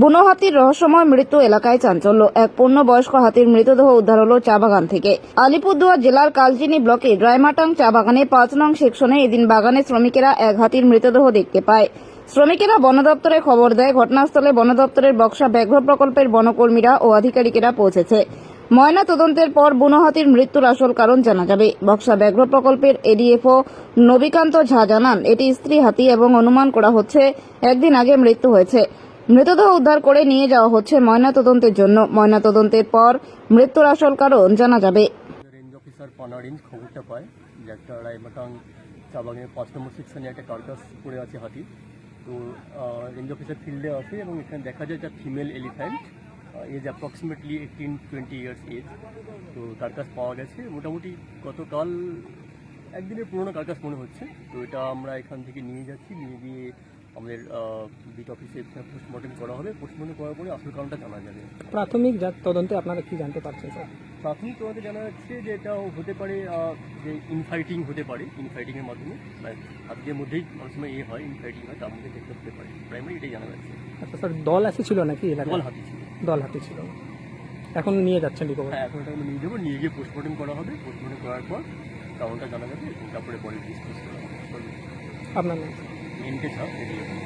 বুনো হাতির রহস্যময় মৃত্যু এলাকায় চাঞ্চল্য। এক পূর্ণবয়স্ক হাতির মৃতদেহ উদ্ধার হলো চা বাগান থেকে। আলিপুরদুয়ার জেলার কালচিনি ব্লকে ড্রাইমাটাং চা বাগানে পাঁচ নং সেকশনে এদিন বাগানে শ্রমিকেরা এক হাতির মৃতদেহ দেখতে পায়। শ্রমিকেরা বন দপ্তরে খবর দেয়, ঘটনাস্থলে বন দপ্তরের বক্সা ব্যাঘ্র প্রকল্পের বনকর্মীরা ও আধিকারিকেরা পৌঁছেছে। ময়না তদন্তের পর বুনো হাতির মৃত্যুর আসল কারণ জানা যাবে। বক্সা ব্যাঘ্র প্রকল্পের এডিএফও নবিকান্ত ঝা জানান, এটি স্ত্রী, হাতি এবং অনুমান করা হচ্ছে, একদিন আগে মৃত্যু হয়েছে। মৃতদেহ উদ্ধার করে নিয়ে যাওয়া হচ্ছে ময়না তদন্তের জন্য। ময়না তদন্তের পর মৃত্যুর আসল কারণ জানা যাবে। রেঞ্জ খবরটা পায় যে একটা পাঁচ নম্বর একটা কার্কাস পড়ে আছে তো রেঞ্জ অফিসার ফিল্ডে আসে এবং এখানে দেখা যায় যে female elephant age approximately eighteen twenty years age তো কার্কাস পাওয়া গেছে। মোটামুটি গতকাল একদিনের পুরোনো কার্কাস মনে হচ্ছে। তো, এটা আমরা এখান থেকে নিয়ে যাচ্ছি। নিয়ে গিয়ে আমাদের বিট অফিসে পোস্টমর্টম করা হবে। পোস্টমর্টম করার পরে আসল কারণটা জানা যাবে। প্রাথমিক তদন্তে আপনারা কি জানতে পারছেন স্যার? প্রাথমিক তোমাকে জানা যাচ্ছে যে এটা হতে পারে যে ইনফাইটিং হতে পারে ইনফাইটিং এর মাধ্যমে। মানে হাতিদের মধ্যেই অনেক সময় এ হয় ইনফাইটিং হয় তার মধ্যে দেখতে হতে পারে। প্রাইমারি এটাই জানা যাচ্ছে। আচ্ছা স্যার দল এসেছিল নাকি দল হাতি ছিল। দল হাতে ছিল। এখন নিয়ে যাচ্ছেন রিকভার হ্যাঁ এখন এটা নিয়ে যাব। নিয়ে গিয়ে পোস্টমর্টম করা হবে। পোস্টমর্টম করার পর কারণটা জানা যাবে তারপরে পরে ডিসকাস করা হবে আপনার इनके साथ